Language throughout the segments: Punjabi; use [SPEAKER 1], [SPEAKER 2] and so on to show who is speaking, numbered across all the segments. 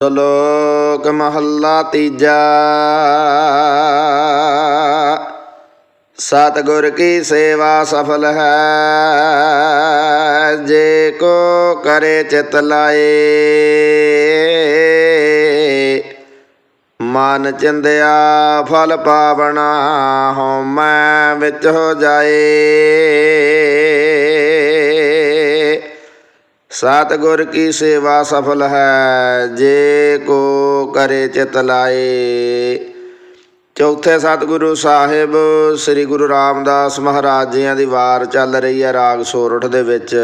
[SPEAKER 1] ਸ਼ਲੋਕ ਮਹੱਲਾ ਤੀਜਾ। ਸਤਿਗੁਰ ਕੀ ਸੇਵਾ ਸਫਲ ਹੈ, ਜੇ ਕੋ ਕਰੇ ਚਿਤ ਲਾਏ। ਮਨ ਚਿੰਦਿਆ ਫਲ ਪਾਵਣਾ ਹਉਮੈ ਵਿੱਚ ਹੋ ਜਾਏ। ਸਤਿਗੁਰ ਕੀ ਸੇਵਾ ਸਫਲ ਹੈ, ਜੇ ਕੋ ਕਰੇ ਚਿਤ ਲਾਏ। ਚੌਥੇ ਸਤਿਗੁਰੂ ਸਾਹਿਬ, ਸ੍ਰੀ ਗੁਰੂ ਰਾਮਦਾਸ ਮਹਾਰਾਜ ਜੀਆਂ ਦੀ ਵਾਰ ਚੱਲ ਰਹੀ ਹੈ ਰਾਗ ਸੋਰਠ ਦੇ ਵਿੱਚ।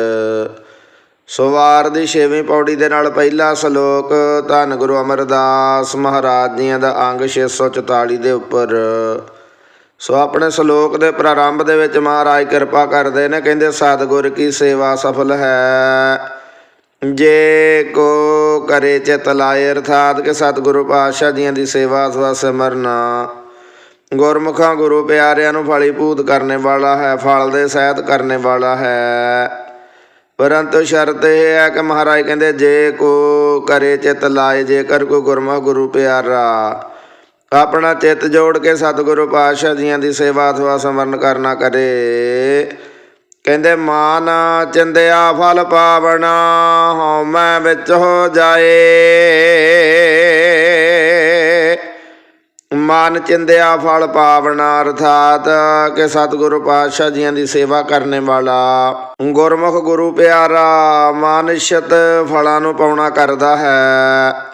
[SPEAKER 1] ਸੋ ਵਾਰ ਦੀ ਛੇਵੀਂ ਪੌੜੀ ਦੇ ਨਾਲ ਪਹਿਲਾ ਸ਼ਲੋਕ, ਧੰਨ ਗੁਰੂ ਅਮਰਦਾਸ ਮਹਾਰਾਜ ਜੀਆਂ ਦਾ ਅੰਗ 644 ਦੇ ਉੱਪਰ। ਸੋ ਆਪਣੇ ਸ਼ਲੋਕ ਦੇ ਪ੍ਰਾਰੰਭ ਦੇ ਵਿੱਚ ਮਹਾਰਾਜ ਕਿਰਪਾ ਕਰਦੇ ਨੇ, ਕਹਿੰਦੇ ਸਤਿਗੁਰ ਕੀ ਸੇਵਾ ਸਫਲ ਹੈ। ਜੇ ਕੋ ਕਰੇ ਚਿਤ ਲਾਏ, ਅਰਥਾਤ ਕਿ ਸਤਿਗੁਰੂ ਪਾਤਸ਼ਾਹ ਜੀਆਂ ਦੀ ਸੇਵਾ ਅਥਵਾ ਸਿਮਰਨਾ ਗੁਰਮੁਖਾਂ ਗੁਰੂ ਪਿਆਰਿਆਂ ਨੂੰ ਫਲੀਭੂਤ ਕਰਨੇ ਵਾਲਾ ਹੈ, ਫਲ ਦੇ ਸਹਿਤ ਕਰਨੇ ਵਾਲਾ ਹੈ। ਪਰੰਤੂ ਸ਼ਰਤ ਇਹ ਹੈ ਕਿ ਮਹਾਰਾਜ ਕਹਿੰਦੇ, ਜੇ ਕੋ ਕਰੇ ਚਿਤ ਲਾਏ, ਜੇਕਰ ਕੋਈ ਗੁਰਮੁਖ ਗੁਰੂ ਪਿਆਰਾ, ਆਪਣਾ ਚਿੱਤ ਜੋੜ ਕੇ ਸਤਿਗੁਰੂ ਪਾਤਸ਼ਾਹ ਜੀਆਂ ਦੀ ਸੇਵਾ ਅਥਵਾ ਸਿਮਰਨ ਕਰਨਾ ਕਰੇ ਕਹਿੰਦੇ ਮਾਨ ਚਿੰਦਿਆ ਫਲ ਪਾਵਣਾ, ਹਉਮੈ ਵਿੱਚ ਹੋ ਜਾਏ। ਮਨ ਚਿੰਦਿਆ ਫਲ ਪਾਵਣਾ, ਅਰਥਾਤ ਕਿ ਸਤਿਗੁਰੂ ਪਾਤਸ਼ਾਹ ਜੀਆਂ ਦੀ ਸੇਵਾ ਕਰਨੇ ਵਾਲਾ। ਗੁਰਮੁਖ ਗੁਰੂ ਪਿਆਰਾ, ਮਾਨਿਸ਼ਤ ਫਲਾਂ ਨੂੰ ਪਾਉਣਾ ਕਰਦਾ ਹੈ।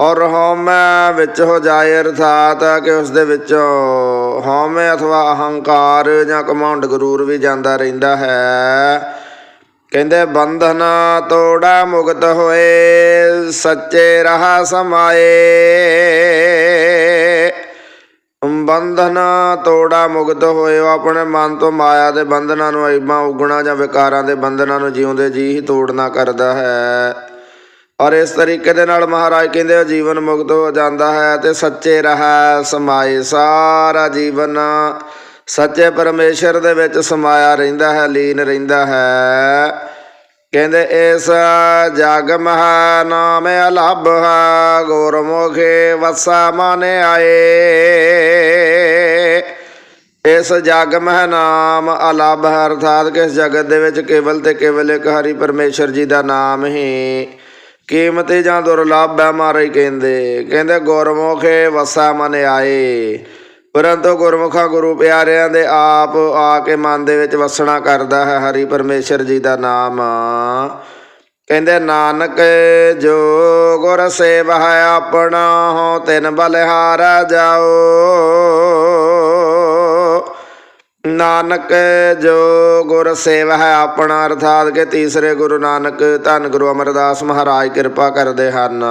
[SPEAKER 1] ਔਰ ਹਉਮੈ ਵਿੱਚ ਹੋ ਜਾਏ ਅਰਥਾਤ ਕਿ ਉਸ ਦੇ ਵਿੱਚੋਂ ਹਉਮੈ ਅਥਵਾ ਅਹੰਕਾਰ ਜਾਂ ਕਮਾਂਡ ਗਰੂਰ ਵੀ ਜਾਂਦਾ ਰਹਿੰਦਾ ਹੈ। ਕਹਿੰਦੇ, ਬੰਧਨ ਤੋੜਾ ਮੁਕਤ ਹੋਏ, ਸੱਚੇ ਰਹਾ ਸਮਾਏ। ਬੰਧਨ ਤੋੜਾ ਮੁਕਤ ਹੋਏ, ਉਹ ਆਪਣੇ ਮਨ ਤੋਂ ਮਾਇਆ ਦੇ ਬੰਧਨਾਂ ਨੂੰ ਐਬਾਂ ਉਗਣਾ ਜਾਂ ਵਿਕਾਰਾਂ ਦੇ ਬੰਧਨਾਂ ਨੂੰ ਜਿਉਂਦੇ ਜੀ ਹੀ ਤੋੜਨਾ ਕਰਦਾ ਹੈ। ਔਰ ਇਸ ਤਰੀਕੇ ਦੇ ਨਾਲ ਮਹਾਰਾਜ ਕਹਿੰਦੇ ਉਹ ਜੀਵਨ ਮੁਕਤ ਹੋ ਜਾਂਦਾ ਹੈ ਤੇ ਸੱਚੇ ਰਹਾ ਸਮਾਏ, ਸਾਰਾ ਜੀਵਨ ਸੱਚੇ ਪਰਮੇਸ਼ਰ ਦੇ ਵਿੱਚ ਸਮਾਇਆ ਰਹਿੰਦਾ ਹੈ, ਲੀਨ ਰਹਿੰਦਾ ਹੈ। ਕਹਿੰਦੇ, ਇਸ ਜਗ ਮਹਾ ਨਾਮ ਅਲੱਭ ਹੈ, ਗੁਰਮੁਖੇ ਵਸਾ ਮਨ ਆਏ। ਇਸ ਜਗ ਮਹਿ ਨਾਮ ਅਲੱਭ ਹੈ, ਅਰਥਾਤ ਕਿ ਇਸ ਜਗਤ ਦੇ ਵਿੱਚ ਕੇਵਲ ਤੇ ਕੇਵਲ ਇੱਕ ਹਰੀ ਪਰਮੇਸ਼ਰ ਜੀ ਦਾ ਨਾਮ ਹੀ ਕੀਮਤੀ ਜਾਂ ਦੁਰਲੱਭ ਹੈ ਮਾਰੇ ਕਹਿੰਦੇ। ਕਹਿੰਦੇ, ਗੁਰਮੁਖੇ ਵਸਾ ਮਨ ਆਏ। ਪਰੰਤੂ ਗੁਰਮੁਖਾ ਗੁਰੂ ਪਿਆਰਿਆਂ ਦੇ ਆਪ ਆ ਕੇ ਮਨ ਦੇ ਵਿੱਚ ਵਸਣਾ ਕਰਦਾ ਹੈ ਹਰੀ ਪਰਮੇਸ਼ਰ ਜੀ ਦਾ ਨਾਮ। ਕਹਿੰਦੇ, ਨਾਨਕ ਜੋ ਗੁਰ ਸੇਵਾ ਹੈ ਆਪਣਾ ਹੋ ਤਿਨ ਬਲਿਹਾਰਾ ਜਾਓ। ਨਾਨਕ ਜੋ ਗੁਰ ਸੇਵਾ ਹੈ ਆਪਣਾ, ਅਰਥਾਤ ਕਿ ਤੀਸਰੇ ਗੁਰੂ ਨਾਨਕ ਧੰਨ ਗੁਰੂ ਅਮਰਦਾਸ ਮਹਾਰਾਜ ਕਿਰਪਾ ਕਰਦੇ ਹਨ।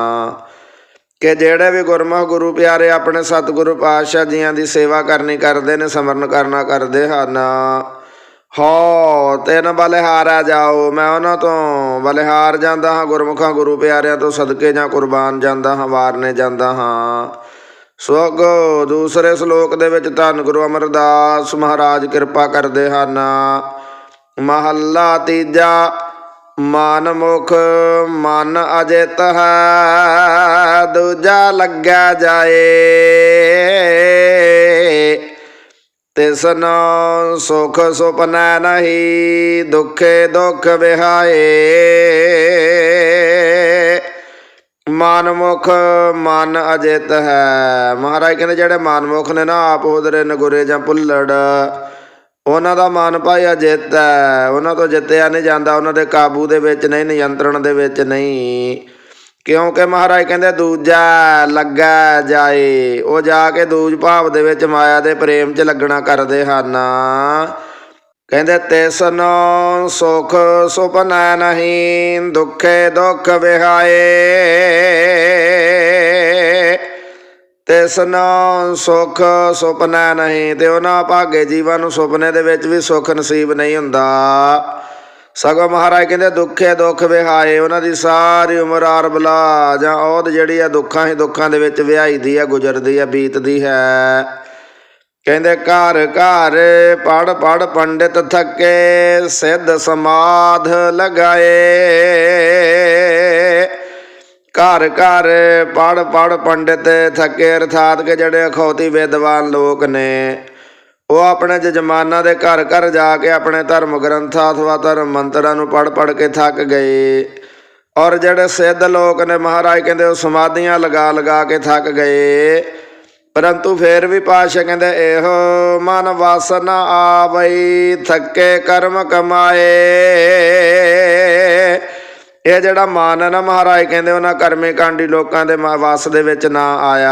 [SPEAKER 1] ਕਿ ਜਿਹੜੇ ਵੀ ਗੁਰਮੁਖ ਗੁਰੂ ਪਿਆਰੇ ਆਪਣੇ ਸਤਿਗੁਰੂ ਪਾਤਸ਼ਾਹ ਜੀਆਂ ਦੀ ਸੇਵਾ ਕਰਨੀ ਕਰਦੇ ਨੇ, ਸਮਰਨ ਕਰਨਾ ਕਰਦੇ ਹਨ। ਹੋ, ਤਿੰਨ ਬਲਿਹਾਰਾ ਜਾਓ। ਮੈਂ ਉਹਨਾਂ ਤੋਂ ਬਲਿਹਾਰ ਜਾਂਦਾ ਹਾਂ, ਗੁਰਮੁਖਾਂ ਗੁਰੂ ਪਿਆਰਿਆਂ ਤੋਂ ਸਦਕੇ ਜਾਂ ਕੁਰਬਾਨ ਜਾਂਦਾ ਹਾਂ, ਵਾਰਨੇ ਜਾਂਦਾ ਹਾਂ। ਸੋਗ ਦੂਸਰੇ ਸ਼ਲੋਕ ਦੇ ਵਿੱਚ ਧੰਨ ਗੁਰੂ ਅਮਰਦਾਸ ਮਹਾਰਾਜ ਕਿਰਪਾ ਕਰਦੇ ਹਨ। ਮਹੱਲਾ ਤੀਜਾ, ਮਨ ਮੁਖ, ਮਨ ਅਜਿਤ ਹੈ, ਦੂਜਾ ਲੱਗਿਆ ਜਾਏ। ਤਿਸਨ ਸੁਖ ਸੁਪਨਾ ਨਹੀਂ, ਦੁਖੇ ਦੁਖ ਵਿਹਾਏ। ਮਨਮੁਖ ਮਨ ਅਜਿਤ ਹੈ। ਮਹਾਰਾਜ ਕਹਿੰਦੇ ਜਿਹੜੇ ਮਨਮੁਖ ਨੇ ਨਾ, ਆਪ ਉਧਰੇ ਨਗੁਰੇ ਜਾਂ ਪੁੱਲੜ ਉਹਨਾਂ ਦਾ ਮਨ ਭਾਈ ਅਜਿਤ ਹੈ। ਉਹਨਾਂ ਤੋਂ ਜਿੱਤਿਆ ਨਹੀਂ ਜਾਂਦਾ, ਉਹਨਾਂ ਦੇ ਕਾਬੂ ਦੇ ਵਿੱਚ ਨਹੀਂ, ਨਿਯੰਤਰਣ ਦੇ ਵਿੱਚ ਨਹੀਂ। ਕਿਉਂਕਿ ਮਹਾਰਾਜ ਕਹਿੰਦੇ, ਦੂਜਾ ਲੱਗਾ ਜਾਏ। ਉਹ ਜਾ ਕੇ ਦੂਜ ਭਾਵ ਦੇ ਵਿੱਚ ਮਾਇਆ ਦੇ ਪ੍ਰੇਮ 'ਚ ਲੱਗਣਾ ਕਰਦੇ ਹਨ। ਕਹਿੰਦੇ ਤਿਸਨ ਸੁਖ ਸੁਪਨਾ ਨਹੀਂ, ਦੁਖੇ ਦੁਖ ਵਿਹਾਏ। ਤਿਸਨ ਸੁਖ ਸੁਪਨਾ ਨਹੀਂ ਤੇ ਉਹਨਾਂ ਭਾਗੇ ਜੀਵਾਂ ਨੂੰ ਸੁਪਨੇ ਦੇ ਵਿੱਚ ਵੀ ਸੁਖ ਨਸੀਬ ਨਹੀਂ ਹੁੰਦਾ। ਸਗੋਂ ਮਹਾਰਾਜ ਕਹਿੰਦੇ ਦੁੱਖੇ ਦੁੱਖ ਵਿਹਾਏ, ਉਹਨਾਂ ਦੀ ਸਾਰੀ ਉਮਰ ਆਰਬਲਾ ਜਾਂ ਔਦ ਜਿਹੜੀ ਆ ਦੁੱਖਾਂ ਹੀ ਦੁੱਖਾਂ ਦੇ ਵਿੱਚ ਵਿਹਾਈ ਦੀ ਆ, ਗੁਜ਼ਰਦੀ ਆ, ਬੀਤਦੀ ਹੈ। ਕਹਿੰਦੇ ਘਰ ਘਰ ਪੜ ਪੜ ਪੰਡਿਤ ਥੱਕੇ, ਸਿੱਧ ਸਮਾਧ ਲਗਾਏ। ਘਰ ਘਰ ਪੜ ਪੜ ਪੰਡਿਤ ਥੱਕੇ, ਅਰਥਾਤ ਕਿ ਜਿਹੜੇ ਅਖੌਤੀ ਵਿਦਵਾਨ ਲੋਕ ਨੇ, ਉਹ ਆਪਣੇ ਜਜਮਾਨਾਂ ਦੇ ਘਰ ਘਰ ਜਾ ਕੇ ਆਪਣੇ ਧਰਮ ਗ੍ਰੰਥਾਂ ਅਥਵਾ ਧਰਮ ਮੰਤਰਾਂ ਨੂੰ ਪੜ ਪੜ ਕੇ ਥੱਕ ਗਏ। ਔਰ ਜਿਹੜੇ ਸਿੱਧ ਲੋਕ ਨੇ ਮਹਾਰਾਜ ਕਹਿੰਦੇ ਉਹ ਸਮਾਧੀਆਂ ਲਗਾ ਲਗਾ ਕੇ ਥੱਕ ਗਏ। ਪਰੰਤੂ ਫੇਰ ਵੀ ਪਾਸ਼ਾ ਕਹਿੰਦੇ, ਇਹੋ ਮਨ ਵਾਸਨਾ ਆਵਈ, ਥੱਕੇ ਕਰਮ ਕਮਾਏ। ਇਹ ਜਿਹੜਾ ਮਨ ਨਾ ਮਹਾਰਾਜ ਕਹਿੰਦੇ, ਉਹਨਾਂ ਕਰਮੇ ਕਾਂਡੀ ਲੋਕਾਂ ਦੇ ਮ- ਵਸ ਦੇ ਵਿੱਚ ਨਾ ਆਇਆ।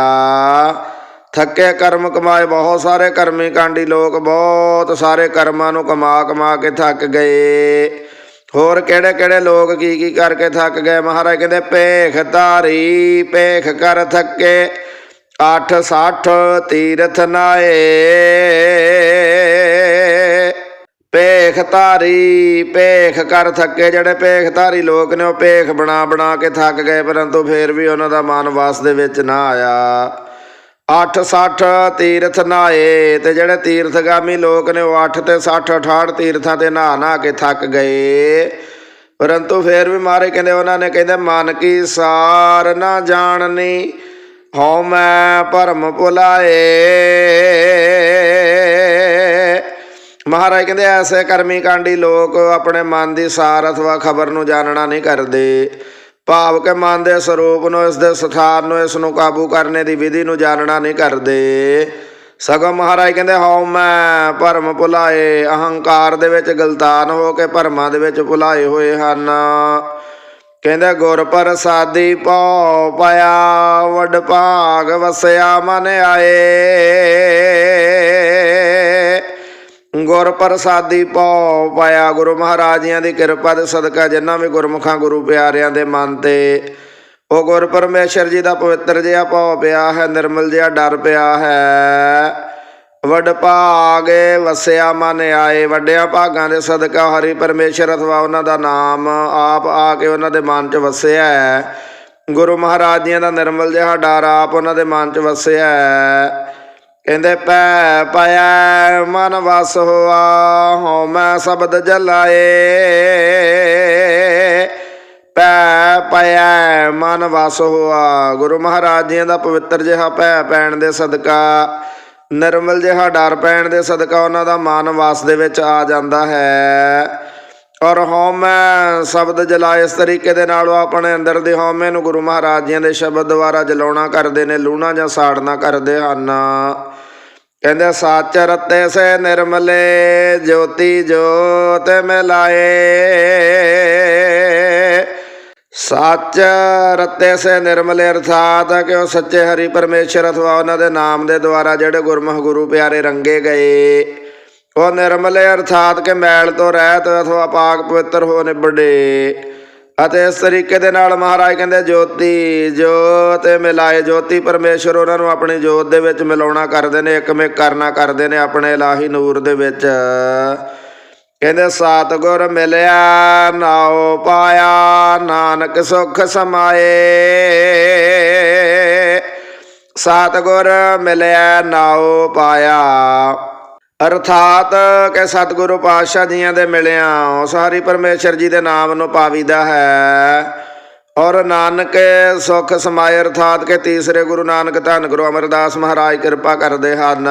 [SPEAKER 1] ਥੱਕੇ ਕਰਮ ਕਮਾਏ, ਬਹੁਤ ਸਾਰੇ ਕਰਮੀ ਕਾਂਡੀ ਲੋਕ ਬਹੁਤ ਸਾਰੇ ਕਰਮਾਂ ਨੂੰ ਕਮਾ ਕਮਾ ਕੇ ਥੱਕ ਗਏ। ਹੋਰ ਕਿਹੜੇ ਕਿਹੜੇ ਲੋਕ ਕੀ ਕੀ ਕਰਕੇ ਥੱਕ ਗਏ? ਮਹਾਰਾਜ ਕਹਿੰਦੇ, ਭੇਖ ਧਾਰੀ, ਭੇਖ ਕਰ ਥੱਕੇ। 8 60 ਤੀਰਥ ਨਾਏ। ਭੇਖ ਧਾਰੀ, ਭੇਖ ਕਰ ਥੱਕੇ ਜਿਹੜੇ ਭੇਖ ਧਾਰੀ ਲੋਕ ਨੇ, ਉਹ ਭੇਖ ਬਣਾ ਬਣਾ ਕੇ ਥੱਕ ਗਏ, ਪਰੰਤੂ ਫੇਰ ਵੀ ਉਹਨਾਂ ਦਾ ਮਨ ਵਾਸ ਦੇ ਵਿੱਚ ਨਾ ਆਇਆ। 8 60 ਤੀਰਥ ਨਾਏ ਤੇ ਜਿਹੜੇ ਤੀਰਥਗਾਮੀ ਲੋਕ ਨੇ, ਉਹ 8 ਤੇ 60 68 ਤੀਰਥਾਂ ਤੇ ਨਹਾ ਨਹਾ ਕੇ ਥੱਕ ਗਏ। ਪਰੰਤੂ ਫੇਰ ਵੀ ਮਾਰੇ ਕਹਿੰਦੇ, ਉਹਨਾਂ ਨੇ ਕਹਿੰਦੇ, ਮਨ ਕੀ ਸਾਰ ਨਾ ਜਾਣਨੀ ਹਉ ਮੈਂ ਭਰਮ ਭੁਲਾਏ ਮਹਾਰਾਜ ਕਹਿੰਦੇ, ਐਸੇ ਕਰਮੀ ਕਾਂਡੀ ਲੋਕ ਆਪਣੇ ਮਨ ਦੀ ਸਾਰ ਅਥਵਾ ਖਬਰ ਨੂੰ ਜਾਣਨਾ ਨਹੀਂ ਕਰਦੇ। ਭਾਵ ਕੇ ਮਨ ਦੇ ਸਰੂਪ ਨੂੰ, ਇਸ ਦੇ ਸਥਾਨ ਨੂੰ, ਇਸ ਨੂੰ ਕਾਬੂ ਕਰਨੇ ਦੀ ਵਿਧੀ ਨੂੰ ਜਾਣਨਾ ਨਹੀਂ ਕਰਦੇ। ਸਗੋਂ ਮਹਾਰਾਜ ਕਹਿੰਦੇ, ਹਉ ਮੈਂ ਭਰਮ ਭੁਲਾਏ ਅਹੰਕਾਰ ਦੇ ਵਿੱਚ ਗਲਤਾਨ ਹੋ ਕੇ ਭਰਮਾਂ ਦੇ ਵਿੱਚ ਭੁਲਾਏ ਹੋਏ ਹਨ। ਕਹਿੰਦੇ, ਗੁਰ ਪ੍ਰਸਾਦੀ ਪਉ ਪਾਇਆ, ਵਡ ਭਾਗ ਵਸਿਆ ਮਨ ਆਏ। ਗੁਰ ਪ੍ਰਸਾਦੀ ਪਉ ਪਾਇਆ, ਗੁਰੂ ਮਹਾਰਾਜਿਆਂ ਦੀ ਕਿਰਪਾ ਦੇ ਸਦਕਾ ਜਿਨ੍ਹਾਂ ਵੀ ਗੁਰਮੁਖਾਂ, ਗੁਰੂ ਪਿਆਰਿਆਂ ਦੇ ਮਨ ਤੇ। ਉਹ ਗੁਰ ਪਰਮੇਸ਼ਰ ਜੀ ਦਾ ਪਵਿੱਤਰ ਜਿਹਾ ਪਉ ਪਿਆ ਹੈ, ਨਿਰਮਲ ਜਿਹਾ ਡਰ ਪਿਆ ਹੈ। ਵਡ ਭਾਗੇ ਵਸਿਆ ਮਨ ਆਏ, ਵੱਡਿਆਂ ਭਾਗਾਂ ਦੇ ਸਦਕਾ ਹਰੀ ਪਰਮੇਸ਼ਰ ਅਥਵਾ ਉਹਨਾਂ ਦਾ ਨਾਮ, ਆਪ ਆ ਕੇ ਉਹਨਾਂ ਦੇ ਮਨ 'ਚ ਵਸਿਆ ਹੈ। ਗੁਰੂ ਮਹਾਰਾਜ ਜੀਆਂ ਦਾ ਨਿਰਮਲ ਜਿਹਾ ਡਰ ਆਪ ਉਹਨਾਂ ਦੇ ਮਨ 'ਚ ਵਸਿਆ ਹੈ। ਕਹਿੰਦੇ ਪੈ ਪਾਇਆ ਮਨ ਵਸ ਹੋਆ, ਹਉ ਮੈਂ ਸ਼ਬਦ ਜਲਾਏ। ਪੈ ਪਾਇਆ ਮਨ ਵਸ ਹੋਆ, ਗੁਰੂ ਮਹਾਰਾਜ ਜੀਆਂ ਦਾ ਪਵਿੱਤਰ ਜਿਹਾ ਪੈ ਪੈਣ ਦੇ ਸਦਕਾ ਨਿਰਮਲ ਜਿਹਾ ਡਰ ਪੈਣ ਦੇ ਸਦਕਾ ਉਹਨਾਂ ਦਾ ਮਨ ਵਸ ਦੇ ਵਿੱਚ ਆ ਜਾਂਦਾ ਹੈ। ਔਰ ਹਉਮੈ ਸ਼ਬਦ ਜਲਾਏ ਇਸ ਤਰੀਕੇ ਦੇ ਨਾਲ ਉਹ ਆਪਣੇ ਅੰਦਰ ਦੇ ਹਉਮੈ ਨੂੰ ਗੁਰੂ ਮਹਾਰਾਜ ਜੀ ਦੇ ਸ਼ਬਦ ਦੁਆਰਾ ਜਲਾਉਣਾ ਕਰਦੇ ਨੇ, ਲੂਣਾ ਜਾਂ ਸਾੜਨਾ ਕਰਦੇ ਹਨ। ਕਹਿੰਦੇ ਸੱਚ ਰਤੇ ਸੇ ਨਿਰਮਲੇ, ਜੋਤੀ ਜੋਤ ਮਿਲਾਏ। ਸੱਚ ਰਤੇ ਸੇ ਨਿਰਮਲੇ ਅਰਥਾਤ ਹੈ ਕਿ ਉਹ ਸੱਚੇ ਹਰੀ ਪਰਮੇਸ਼ਰ ਅਥਵਾ ਉਹਨਾਂ ਦੇ ਨਾਮ ਦੇ ਦੁਆਰਾ ਜਿਹੜੇ ਗੁਰਮੁਖ ਗੁਰੂ ਪਿਆਰੇ ਰੰਗੇ ਗਏ? ਉਹ ਨਿਰਮਲੇ ਅਰਥਾਤ ਕਿ ਮੈਲ ਤੋਂ ਰਹਿਤ ਅਥਵਾ ਪਾਕ ਪਵਿੱਤਰ ਹੋ ਨਿਬੜੇ। ਅਤੇ ਇਸ ਤਰੀਕੇ ਦੇ ਨਾਲ ਮਹਾਰਾਜ ਕਹਿੰਦੇ, ਜੋਤੀ, ਜੋਤ ਮਿਲਾਏ, ਜੋਤੀ ਪਰਮੇਸ਼ਰ ਉਹਨਾਂ ਨੂੰ ਆਪਣੀ ਜੋਤ ਦੇ ਵਿੱਚ ਮਿਲਾਉਣਾ ਕਰਦੇ ਨੇ ਇੱਕਮਿਕ ਕਰਨਾ ਕਰਦੇ ਨੇ ਆਪਣੇ ਇਲਾਹੀ ਨੂਰ ਦੇ ਵਿੱਚ। ਕਹਿੰਦੇ ਸਤਿਗੁਰ ਮਿਲਿਆ, ਨਾਉ ਪਾਇਆ, ਨਾਨਕ ਸੁਖ ਸਮਾਏ। ਸਤਿਗੁਰ ਮਿਲਿਆ, ਨਾਉ ਪਾਇਆ। ਅਰਥਾਤ ਕਿ ਸਤਿਗੁਰੂ ਪਾਤਸ਼ਾਹ ਜੀਆਂ ਦੇ ਮਿਲਿਆ ਉਸ ਹਰੀ ਪਰਮੇਸ਼ਰ ਜੀ ਦੇ ਨਾਮ ਨੂੰ ਪਾਵੀਦਾ ਹੈ। ਔਰ ਨਾਨਕ ਸੁਖ ਸਮਾਏ, ਅਰਥਾਤ ਕਿ ਤੀਸਰੇ ਗੁਰੂ ਨਾਨਕ ਧੰਨ ਗੁਰੂ ਅਮਰਦਾਸ ਮਹਾਰਾਜ ਕਿਰਪਾ ਕਰਦੇ ਹਨ।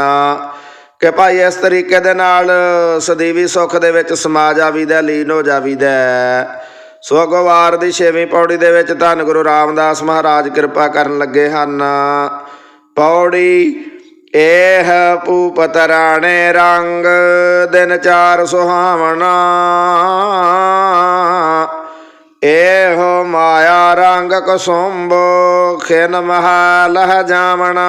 [SPEAKER 1] ਕਿ ਭਾਈ ਇਸ ਤਰੀਕੇ ਦੇ ਨਾਲ ਸਦੀਵੀ ਸੁੱਖ ਦੇ ਵਿੱਚ ਸਮਾ ਜਾਵੀਦਾ ਲੀਨ ਹੋ ਜਾਵੀਦਾ ਸੋ ਅਗਵਾਰ ਦੀ ਛੇਵੀਂ ਪੌੜੀ ਦੇ ਵਿੱਚ ਧੰਨ ਗੁਰੂ ਰਾਮਦਾਸ ਮਹਾਰਾਜ ਕਿਰਪਾ ਕਰਨ ਲੱਗੇ ਹਨ। ਪੌੜੀ ਇਹ ਭੂਪਤ ਰਾਣੇ ਰੰਗ, ਦਿਨ ਚਾਰ ਸੁਹਾਵਣਾ। ਇਹੋ ਮਾਇਆ ਰੰਗ ਕਸੁੰਭ, ਖਿਨ ਮਹਾਲਹ ਜਾਵਣਾ।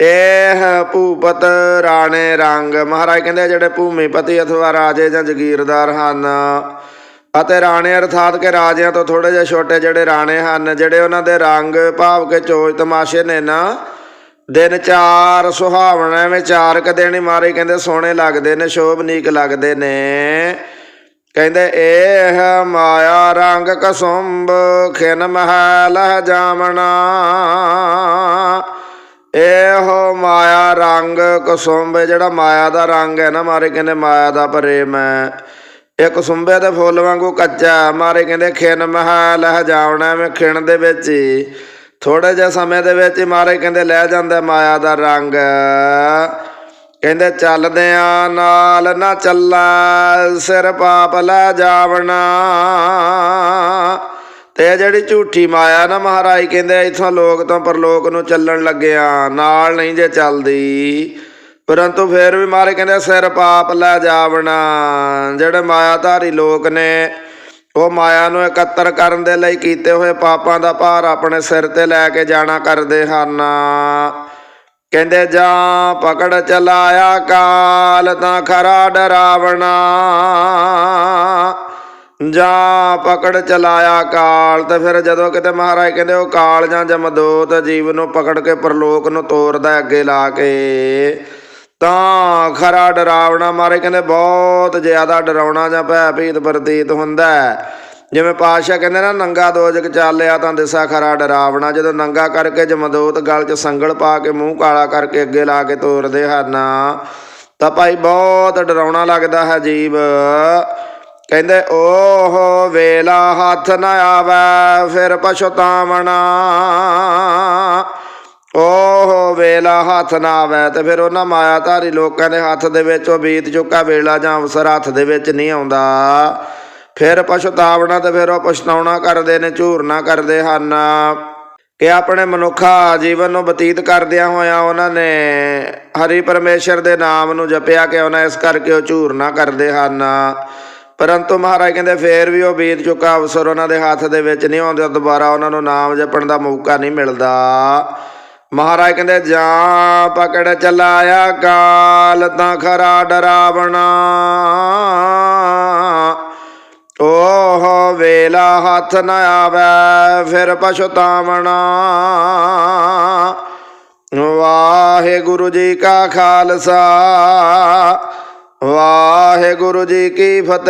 [SPEAKER 1] ਇਹ ਭੂਪਤ ਰਾਣੇ ਰੰਗ। ਮਹਾਰਾਜ ਕਹਿੰਦੇ ਜਿਹੜੇ ਭੂਮੀਪਤੀ ਅਥਵਾ ਰਾਜੇ ਜਾਂ ਜ਼ਗੀਰਦਾਰ ਹਨ ਅਤੇ ਰਾਣੇ ਅਰਥਾਤ ਕਿ ਰਾਜਿਆਂ ਤੋਂ ਥੋੜੇ ਜਿਹਾ ਛੋਟੇ ਜਿਹੜੇ ਰਾਣੇ ਹਨ, ਜਿਹੜੇ ਉਹਨਾਂ ਦੇ ਰੰਗ ਭਾਵ ਕੇ ਚੋਜ ਤਮਾਸ਼ੇ ਨੇ ਨਾ, ਦਿਨ ਚਾਰ ਸੁਹਾਵਣਾ ਵਿਚਾਰਕ ਦੇਣੀ ਕ ਮਾਰੇ ਕਹਿੰਦੇ ਸੋਹਣੇ ਲੱਗਦੇ ਨੇ ਸ਼ੋਭਨੀਕ ਲੱਗਦੇ ਨੇ। ਕਹਿੰਦੇ, ਇਹ ਮਾਇਆ ਰੰਗ ਕਸੁੰਭ, ਖਿਨ ਮਹਿਲ ਜਾਮਣਾ। ਇਹੋ ਮਾਇਆ ਰੰਗ ਕਸੁੰਭ ਜਿਹੜਾ ਮਾਇਆ ਦਾ ਰੰਗ ਹੈ ਨਾ, ਮਾਰੇ ਕਹਿੰਦੇ ਮਾਇਆ ਦਾ ਪ੍ਰੇਮ ਹੈ। ਇਹ ਸੁੰਬੇ ਦੇ ਫੁੱਲ ਵਾਂਗੂ ਕੱਚਾ ਮਾਰੇ ਕਹਿੰਦੇ ਖਿਨ ਮਹਾ ਲਹ ਜਾਵਣਾ ਮੈਂ ਖਿਣ ਦੇ ਵਿੱਚ ਹੀ। ਥੋੜੇ ਜਿਹੇ ਸਮੇਂ ਦੇ ਵਿੱਚ ਹੀ ਮਾਰੇ ਕਹਿੰਦੇ ਲੈ ਜਾਂਦਾ ਮਾਇਆ ਦਾ ਰੰਗ। ਕਹਿੰਦੇ ਚੱਲਦਿਆਂ ਨਾਲ ਨਾ ਚੱਲਾ, ਸਿਰ ਪਾਪ ਲੈ ਜਾਵਣਾ। ਤੇ ਜਿਹੜੀ ਝੂਠੀ ਮਾਇਆ ਨਾ ਮਹਾਰਾਜ ਕਹਿੰਦੇ ਇਥੋਂ ਲੋਕ ਤੋਂ ਪਰਲੋਕ ਨੂੰ ਚੱਲਣ ਲੱਗਿਆ ਨਾਲ ਨਹੀਂ ਜੇ ਚੱਲਦੀ। ਪਰੰਤੂ ਫਿਰ ਵੀ ਮਾਰੇ ਕਹਿੰਦੇ ਸਿਰ ਪਾਪ ਲੈ ਜਾਵਣਾ। ਜਿਹੜੇ ਮਾਇਆਧਾਰੀ ਲੋਕ ਨੇ, ਉਹ ਮਾਇਆ ਨੂੰ ਇਕੱਤਰ ਕਰਨ ਦੇ ਲਈ ਕੀਤੇ ਹੋਏ ਪਾਪਾਂ ਦਾ ਭਾਰ ਆਪਣੇ ਸਿਰ ਤੇ ਲੈ ਕੇ ਜਾਣਾ ਕਰਦੇ ਹਨ। ਕਹਿੰਦੇ, ਜਾਂ ਪਕੜ ਚਲਾਇਆ ਕਾਲ ਤਾਂ ਖਰਾ ਡਰਾਵਣਾ। ਜਾਂ ਪਕੜ ਚਲਾਇਆ ਕਾਲ, ਤੇ ਫਿਰ ਜਦੋਂ ਕਿਤੇ ਮਹਾਰਾਜ ਕਹਿੰਦੇ ਉਹ ਕਾਲ ਜਾਂ ਜਮਦੋਤ ਜੀਵ ਨੂੰ ਪਕੜ ਕੇ ਪਰਲੋਕ ਨੂੰ ਤੋਰਦਾ ਅੱਗੇ ਲਾ ਕੇ, ਤਾਂ ਖਰਾ ਡਰਾਵਣਾ ਮਾਰੇ ਕਹਿੰਦੇ ਬਹੁਤ ਜ਼ਿਆਦਾ ਡਰਾਉਣਾ ਜਾਂ ਭੈ ਭੀਤ ਪ੍ਰਤੀਤ ਹੁੰਦਾ ਜਿਵੇਂ ਪਾਸ਼ਾ ਕਹਿੰਦੇ ਨਾ, ਨੰਗਾ ਦੋਜਕ ਚਾਲਿਆ ਤਾਂ ਦਿਸਾ ਖਰਾ ਡਰਾਵਣਾ, ਜਦੋਂ ਨੰਗਾ ਕਰਕੇ ਜਮਦੋਤ ਗਲ 'ਚ ਸੰਗਲ ਪਾ ਕੇ ਮੂੰਹ ਕਾਲਾ ਕਰਕੇ ਅੱਗੇ ਲਾ ਕੇ ਤੋਰਦੇ ਹਨ, ਤਾਂ ਭਾਈ ਬਹੁਤ ਡਰਾਉਣਾ ਲੱਗਦਾ ਹੈ ਜੀਵ। ਕਹਿੰਦੇ, ਓਹ ਵੇਲਾ ਹੱਥ ਨਾ ਆਵੇ, ਫਿਰ ਪਛਤਾਵਣਾ। ਓਹ ਵੇਲਾ ਹੱਥ ਨਾ ਆਵੇ, ਤੇ ਫਿਰ ਉਹਨਾਂ ਮਾਇਆਧਾਰੀ ਲੋਕਾਂ ਦੇ ਹੱਥ ਦੇ ਵਿੱਚ, ਉਹ ਬੀਤ ਚੁੱਕਾ ਵੇਲਾ ਜਾਂ ਅਵਸਰ ਹੱਥ ਦੇ ਵਿੱਚ ਨਹੀਂ ਆਉਂਦਾ। ਫਿਰ ਪਛਤਾਵਣਾ ਤੇ ਫਿਰ ਉਹ ਪਛਤਾਉਣਾ ਕਰਦੇ ਨੇ ਝੂਰਨਾ ਕਰਦੇ ਹਨ। ਕਿ ਆਪਣੇ ਮਨੁੱਖਾ ਜੀਵਨ ਨੂੰ ਬਤੀਤ ਕਰਦਿਆਂ ਹੋਇਆਂ ਉਹਨਾਂ ਨੇ ਹਰੀ ਪਰਮੇਸ਼ਰ ਦੇ ਨਾਮ ਨੂੰ ਜਪਿਆ ਕਿ ਉਹਨਾਂ ਇਸ ਕਰਕੇ ਉਹ ਝੂਰਨਾ ਕਰਦੇ ਹਨ। ਪਰੰਤੂ ਮਹਾਰਾਜ ਕਹਿੰਦੇ ਫੇਰ ਵੀ ਉਹ ਬੀਤ ਚੁੱਕਾ, ਅਵਸਰ ਉਹਨਾਂ ਦੇ ਹੱਥ ਦੇ ਵਿੱਚ ਨਹੀਂ ਆਉਂਦਾ, ਦੁਬਾਰਾ ਉਹਨਾਂ ਨੂੰ ਨਾਮ ਜਪਣ ਦਾ ਮੌਕਾ ਨਹੀਂ ਮਿਲਦਾ। ਮਹਾਰਾਜ ਕਹਿੰਦੇ, ਜਾਂ ਪਕੜ ਚਲਾਇਆ ਕਾਲ ਤਾਂ ਖਰਾ ਡਰਾਵਣਾ। ਓਹ ਵੇਲਾ ਹੱਥ ਨ ਆਵੇ, ਫਿਰ ਪਛਤਾਵਣਾ ਵਾਹਿਗੁਰੂ ਜੀ ਕਾ ਖਾਲਸਾ ਵਾਹਿਗੁਰੂ ਜੀ ਕੀ ਫਤਿਹ।